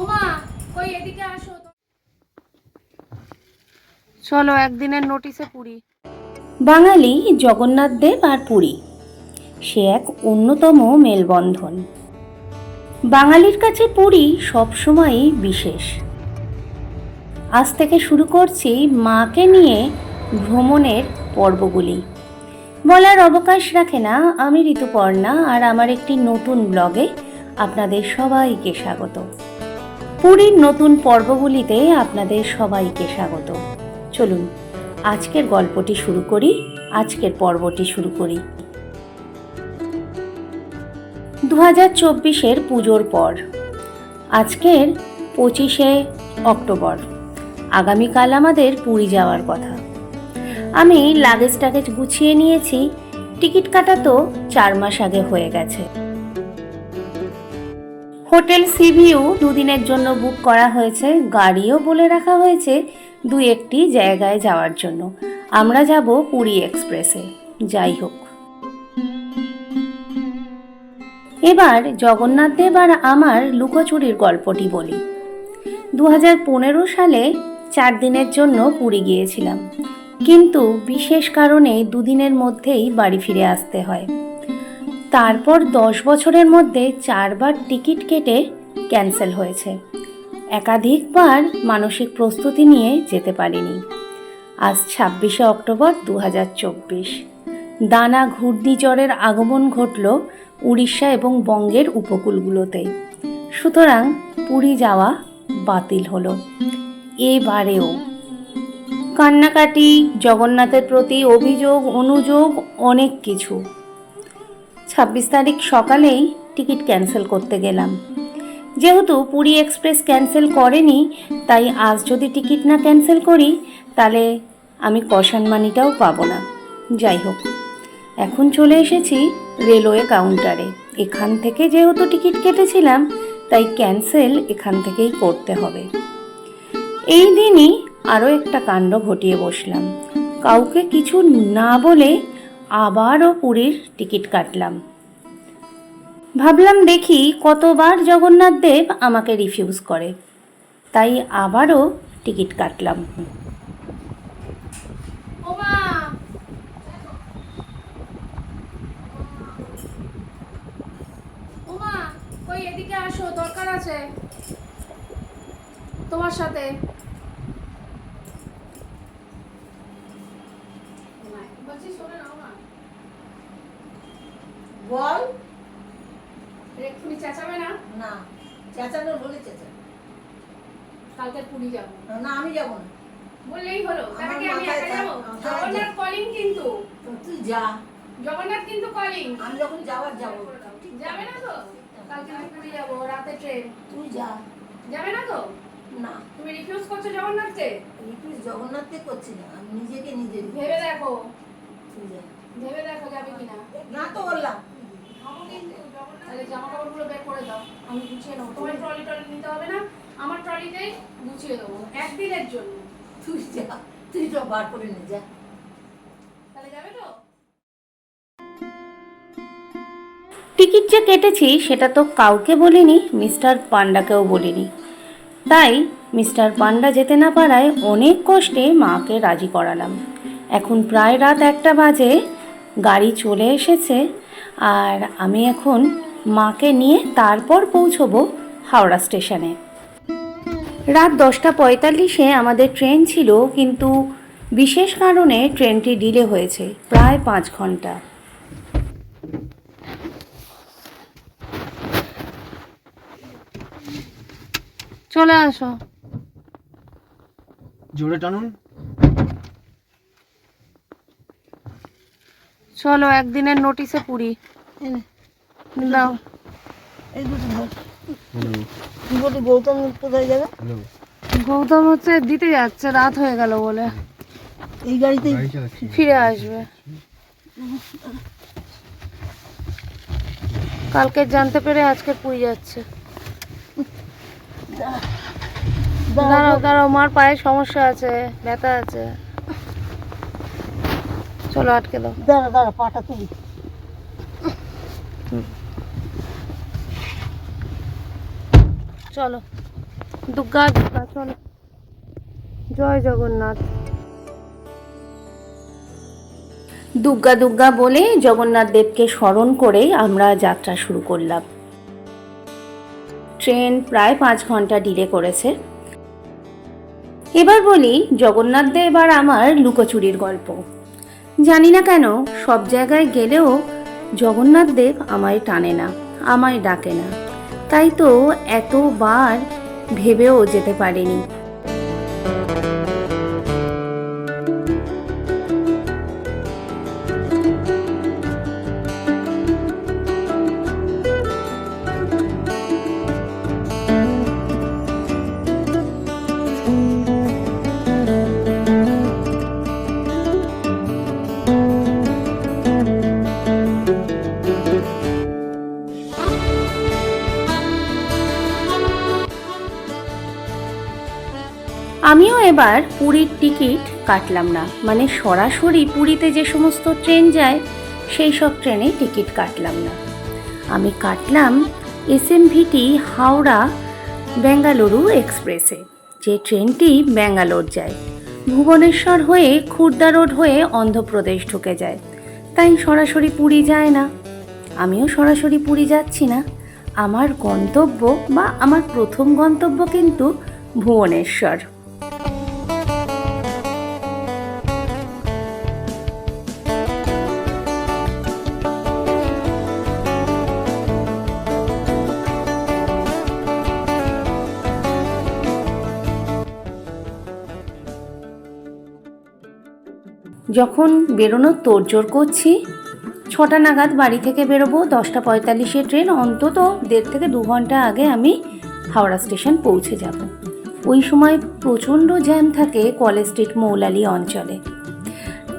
ওমা কই এদিকে আসো চলো একদিনের নোটিশে পুরী। বাঙালি জগন্নাথ দেব আর পুরী। সে এক অন্যতম মেলবন্ধন। বাঙালির কাছে পুরী সবসময়ই বিশেষ। আজ থেকে শুরু করছি মাকে নিয়ে ভ্রমণের পর্বগুলি। বলার অবকাশ রাখে না আমি ঋতুপর্ণা আর আমার একটি নতুন ব্লগে আপনাদের সবাইকে স্বাগত। পুরীর নতুন পর্বগুলিতে আপনাদের সবাইকে স্বাগত। চলুন, আজকের গল্পটি শুরু করি, আজকের পর্বটি শুরু করি। দু হাজার চব্বিশের পুজোর পর, আজকের পঁচিশে অক্টোবর, আগামীকাল আমাদের পুরী যাওয়ার কথা। আমি লাগেজ টাগেজ গুছিয়ে নিয়েছি, টিকিট কাটা তো চার মাস আগে হয়ে গেছে। হোটেল সিভিউ দুদিনের জন্য বুক করা হয়েছে, গাড়িও বলে রাখা হয়েছে দু একটি জায়গায় যাওয়ার জন্য। আমরা যাব পুরী এক্সপ্রেসে। যাই হোক। এবার জগন্নাথ দেব আর আমার লুকোচুরির গল্পটি বলি। দু সালে চার দিনের জন্য পুরী গিয়েছিলাম। কিন্তু বিশেষ কারণে দুদিনের মধ্যেই বাড়ি ফিরে আসতে হয়। তারপর দশ বছরের মধ্যে চারবার টিকিট কেটে ক্যান্সেল হয়েছে। একাধিকবার মানসিক প্রস্তুতি নিয়ে যেতে পারিনি। আজ ছাব্বিশে অক্টোবর দু হাজার চব্বিশ। দানা ঘূর্ণিঝড়ের আগমন ঘটল উড়িষ্যা এবং বঙ্গের উপকূলগুলোতে। সুতরাং পুরী যাওয়া বাতিল হলো। এবারেও কান্নাকাটি, জগন্নাথের প্রতি অভিযোগ, অনুযোগ, অনেক কিছু। ছাব্বিশ তারিখ সকালেই টিকিট ক্যান্সেল করতে গেলাম। যেহেতু পুরী এক্সপ্রেস ক্যান্সেল করেনি, তাই আজ যদি টিকিট না ক্যান্সেল করি, তাহলে আমি কষান মানিটাও পাবো না। যাই হোক, এখন চলে এসেছি রেলওয়ে কাউন্টারে। এখান থেকে যেহেতু টিকিট কেটেছিলাম, তাই ক্যান্সেল এখান থেকেই করতে হবে। এই দিনই আরও একটা কাণ্ড ঘটিয়ে বসলাম। কাউকে কিছু না বলে আবারও পুরীর টিকিট কাটলাম। ভাবলাম দেখি কতবার জগন্নাথ দেব আমাকে রিফিউজ করে। তাই আবারও টিকিট কাটলাম। এদিকে আসো, দরকার আছে। তোমার সাথে বলছি শোনো না ওমা বল এক্ষুনি চেঁচাবে না না চেঁচানো বলে চেঁচা কালকে পুরী যাব। না আমি যাব না। বললেই হলো তাহলে কি আমি একা যাব? জগন্নাথ কলিং কিন্তু। তুই যা। জগন্নাথ কিন্তু কলিং আমি যখন যাওয়ার যাব। যাবে না তো? কালকে আমি পুরী যাব রাতে ট্রেন তুই যা। যাবে না তো? না। তুমি রিফিউজ করছ জগন্নাথকে? রিপিট জগন্নাথকে করছি না। আমি নিজেকে নিজে ভেবে দেখো। তুই যা। ভেবে দেখো যাবে কিনা। না তো বললাম তাহলে জামা কাপড়গুলো বের করে দাও আমি গুছিয়ে নেব। তোমার ট্রলি টলি নিতে হবে না আমার ট্রলিতেই গুছিয়ে দেবো একদিনের জন্য। তুই যা তুই তো বার করে নে যা। তাহলে যাবে তো? টিকিট যে কেটেছি সেটা তো কাউকে বলিনি মিস্টার পান্ডাকেও বলিনি। তাই মিস্টার পান্ডা যেতে না পারায় অনেক কষ্টে মাকে রাজি করালাম। এখন প্রায় রাত একটা বাজে গাড়ি চলে এসেছে আর আমি এখন মাকে নিয়ে তারপর পৌঁছবো হাওড়া স্টেশনে। রাত দশটা পঁয়তাল্লিশে আমাদের ট্রেন ছিল কিন্তু বিশেষ কারণে ট্রেনটি ডিলে হয়েছে প্রায় পাঁচ ঘণ্টা। চলে আসো। জোরে টানুন। চলো একদিনের নোটিশে পুরী। দাও এই দুটো ধর বলি গৌতম কোথায় যাবে গৌতম হচ্ছে দিতে যাচ্ছে রাত হয়ে গেল বলে। এই গাড়িতেই গাড়ি চালাচ্ছি। ফিরে আসবে। কালকে জানতে পেরে আজকে পুরী যাচ্ছে। দাঁড়াও দাঁড়াও মার পায়ে সমস্যা আছে ব্যথা আছে। চলো আটকে দাও। দাঁড়া দাঁড়া পাটা তুলি। চলো। দুর্গা দুর্গা চলো। জয় জগন্নাথ। দুর্গা দুর্গা বলে জগন্নাথ দেবকে স্মরণ করে আমরা যাত্রা শুরু করলাম। ট্রেন প্রায় পাঁচ ঘণ্টা ডিলে করেছে। এবার বলি জগন্নাথ দেব আর আমার লুকোচুরির গল্প। জানি না কেন, সব জায়গায় গেলেও জগন্নাথ দেব আমায় টানে না, আমায় ডাকে না। তাই তো এতবার ভেবেও যেতে পারিনি। আমিও এবার পুরীর টিকিট কাটলাম না। মানে সরাসরি পুরীতে যে সমস্ত ট্রেন যায়, সেই সব ট্রেনে টিকিট কাটলাম না। আমি কাটলাম এসএমভিটি হাওড়া বেঙ্গালুরু এক্সপ্রেসে, যে ট্রেনটি ব্যাঙ্গালোর যায়। ভুবনেশ্বর হয়ে খুর্দা রোড হয়ে অন্ধ্রপ্রদেশ ঢুকে যায়। তাই সরাসরি পুরী যায় না। আমিও সরাসরি পুরী যাচ্ছি না। আমার গন্তব্য বা আমার প্রথম গন্তব্য কিন্তু ভুবনেশ্বর। যখন বেরোনোর তোড়জোড় করছি, ছটা নাগাদ বাড়ি থেকে বেরোবো, দশটা পঁয়তাল্লিশে ট্রেন, অন্তত দেড় থেকে দু ঘণ্টা আগে আমি হাওড়া স্টেশন পৌঁছে যাব। ওই সময় প্রচণ্ড জ্যাম থাকে কলেজ স্ট্রিট মৌলালি অঞ্চলে।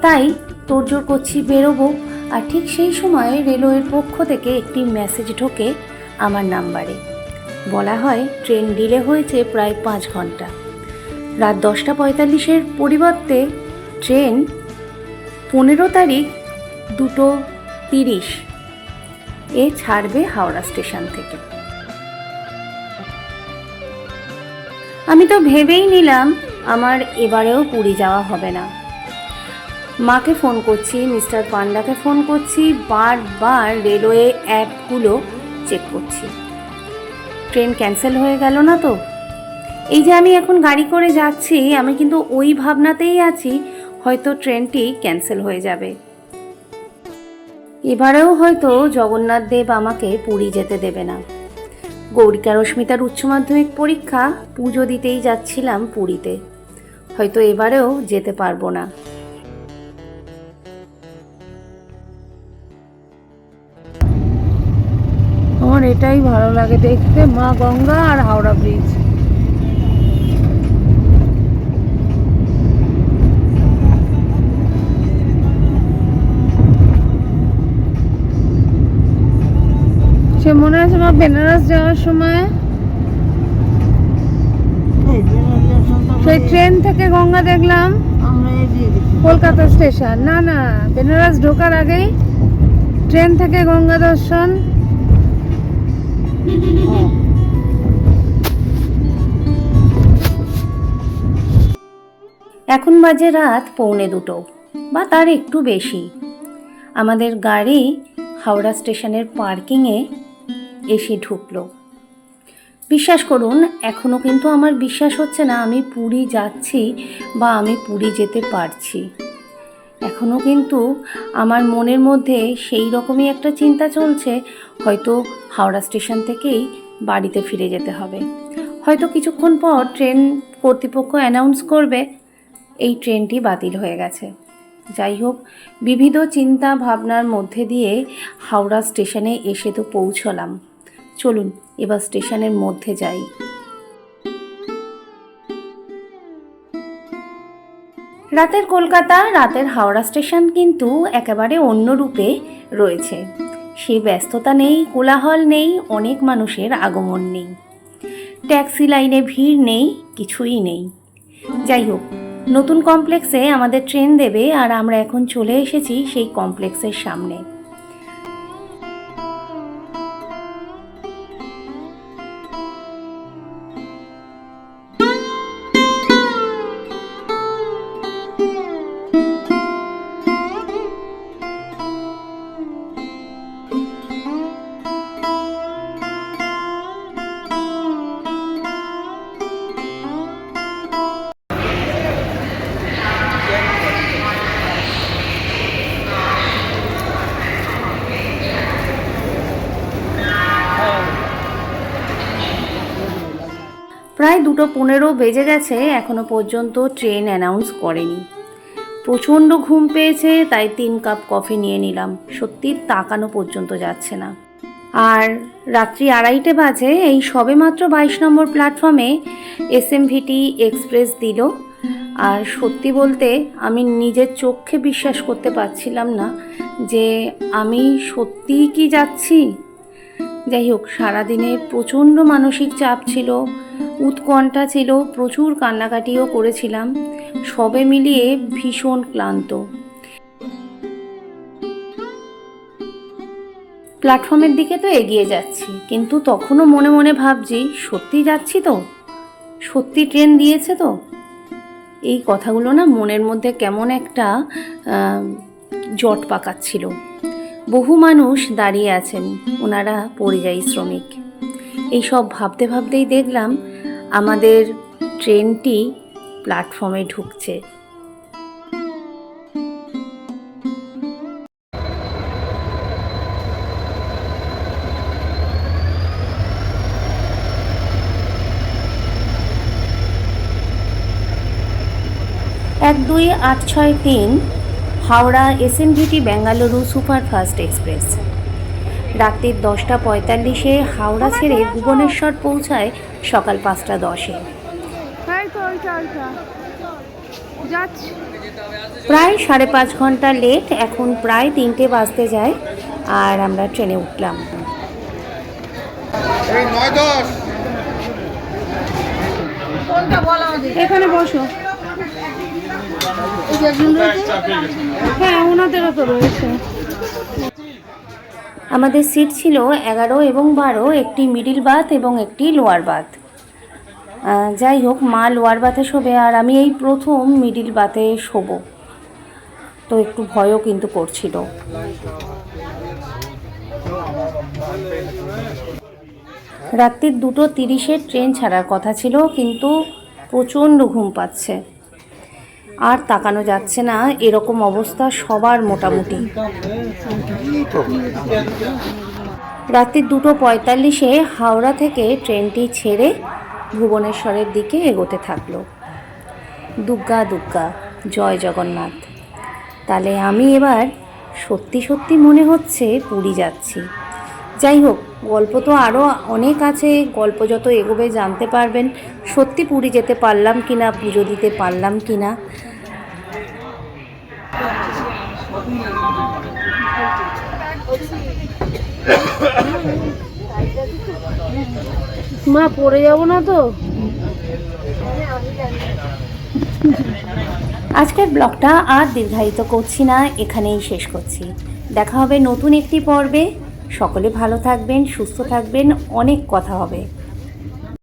তাই তোড়জোড় করছি, বেরোবো, আর ঠিক সেই সময় রেলওয়ের পক্ষ থেকে একটি মেসেজ ঢোকে আমার নাম্বারে। বলা হয় ট্রেন ডিলে হয়েছে প্রায় পাঁচ ঘণ্টা। রাত দশটা পঁয়তাল্লিশের পরিবর্তে ট্রেন পনেরো তারিখ দুটো তিরিশ। এ ছাড়বে হাওড়া স্টেশন থেকে। আমি তো ভেবেই নিলাম আমার এবারেও পুরী যাওয়া হবে না। মাকে ফোন করছি, মিস্টার পান্ডাকে ফোন করছি, বারবার রেলওয়ে অ্যাপগুলো চেক করছি। ট্রেন ক্যান্সেল হয়ে গেল না তো? এই যে আমি এখন গাড়ি করে যাচ্ছি, আমি কিন্তু ওই ভাবনাতেই আছি হয়তো ট্রেনটি ক্যান্সেল হয়ে যাবে। এবারেও হয়তো জগন্নাথ দেব আমাকে পুরী যেতে দেবে না। গৌরিকা রশ্মিতার উচ্চ মাধ্যমিক পরীক্ষা পুজো দিতেই যাচ্ছিলাম পুরীতে। হয়তো এবারেও যেতে পারব না। আমার এটাই ভালো লাগে দেখতে, মা গঙ্গা আর হাওড়া ব্রিজ। সে মনে আছে মা বেনারস যাওয়ার সময়? সেই ট্রেন থেকে গঙ্গা দেখলাম। আমরা কলকাতা স্টেশন। না না, বেনারস ঢোকার আগেই ট্রেন থেকে গঙ্গা দর্শন। এখন বাজে রাত পৌনে দুটো, বা তার একটু বেশি। আমাদের গাড়ি হাওড়া স্টেশনের পার্কিংয়ে এসে ঢুকলো। বিশ্বাস করুন এখনও কিন্তু আমার বিশ্বাস হচ্ছে না আমি পুরী যাচ্ছি বা আমি পুরী যেতে পারছি। এখনও কিন্তু আমার মনের মধ্যে সেই রকমই একটা চিন্তা চলছে, হয়তো হাওড়া স্টেশন থেকেই বাড়িতে ফিরে যেতে হবে। হয়তো কিছুক্ষণ পর ট্রেন কর্তৃপক্ষ অ্যানাউন্স করবে, এই ট্রেনটি বাতিল হয়ে গেছে। যাই হোক, বিবিধ চিন্তা ভাবনার মধ্যে দিয়ে হাওড়া স্টেশনে এসে তো পৌঁছলাম। চলুন, এবার স্টেশনের মধ্যে যাই। রাতের কলকাতা, রাতের হাওড়া স্টেশন কিন্তু একেবারে অন্য রূপে রয়েছে। সে ব্যস্ততা নেই, কোলাহল নেই, অনেক মানুষের আগমন নেই। ট্যাক্সি লাইনে ভিড় নেই, কিছুই নেই। যাই হোক নতুন কমপ্লেক্সে আমাদের ট্রেন দেবে আর আমরা এখন চলে এসেছি সেই কমপ্লেক্সের সামনে। প্রায় দুটো পনেরো বেজে গেছে, এখনও পর্যন্ত ট্রেন অ্যানাউন্স করেনি। প্রচণ্ড ঘুম পেয়েছে, তাই তিন কাপ কফি নিয়ে নিলাম। সত্যি তাকানো পর্যন্ত যাচ্ছে না। আর রাত্রি আড়াইটে বাজে, এই সবেমাত্র বাইশ নম্বর প্ল্যাটফর্মে এসএমভিটি এক্সপ্রেস দিল। আর সত্যি বলতে, আমি নিজের চোখে বিশ্বাস করতে পারছিলাম না যে আমি সত্যিই কি যাচ্ছি। যাই হোক, সারাদিনে প্রচণ্ড মানসিক চাপ ছিল উৎকণ্ঠা ছিল, প্রচুর কান্নাকাটিও করেছিলাম, সবে মিলিয়ে ভীষণ ক্লান্ত। প্ল্যাটফর্মের দিকে তো এগিয়ে যাচ্ছি, কিন্তু তখনও মনে মনে ভাবছি, সত্যি যাচ্ছি তো? সত্যি ট্রেন দিয়েছে তো? এই কথাগুলো না মনের মধ্যে কেমন একটা জট পাকাচ্ছিল। বহু মানুষ দাঁড়িয়ে আছেন, ওনারা পরিযায়ী শ্রমিক। এই সব ভাবতে ভাবতেই দেখলাম আমাদের ট্রেনটি প্ল্যাটফর্মে ঢুকছে। এক দুই আট ছয় তিন Howrah SMVT Bengaluru superfast express. রাত্রির দশটা পঁয়তাল্লিশে হাওড়া ছেড়ে ভুবনেশ্বর পৌঁছায় সকাল পাঁচটা দশে। প্রায় সাড়ে পাঁচ ঘণ্টা লেট এখন প্রায় তিনটে বাজতে যায় আর আমরা ট্রেনে উঠলাম। এখানে বসো। হ্যাঁ ওনাদেরও তো রয়েছে। আমাদের সিট ছিল এগারো এবং বারো, একটি মিডিল বাথ এবং একটি লোয়ার বাথ যাই হোক, মা লোয়ার বাথে শোবে আর আমি এই প্রথম মিডিল বাথে শোবো। তো একটু ভয়ও কিন্তু করছিল। রাত্রির দুটো তিরিশের ট্রেন ছাড়ার কথা ছিল, কিন্তু প্রচণ্ড ঘুম পাচ্ছে। আর তাকানো যাচ্ছে না, এরকম অবস্থা সবার মোটামুটি। রাত্রি দুটো পঁয়তাল্লিশে হাওড়া থেকে ট্রেনটি ছেড়ে ভুবনেশ্বরের দিকে এগোতে থাকল। দুগ্গা দুগ্গা, জয় জগন্নাথ। তাহলে আমি এবার সত্যি সত্যি মনে হচ্ছে পুরী যাচ্ছি। যাই হোক গল্প তো আরও অনেক আছে গল্প যত এগোবে জানতে পারবেন। সত্যি পুরী যেতে পারলাম কি না পুজো দিতে পারলাম কি না মা পড়ে যাব না তো? আজকের ব্লগটা আর দীর্ঘায়িত করছি না এখানেই শেষ করছি। দেখা হবে নতুন একটি পর্বে। সকলে ভালো থাকবেন সুস্থ থাকবেন অনেক কথা হবে।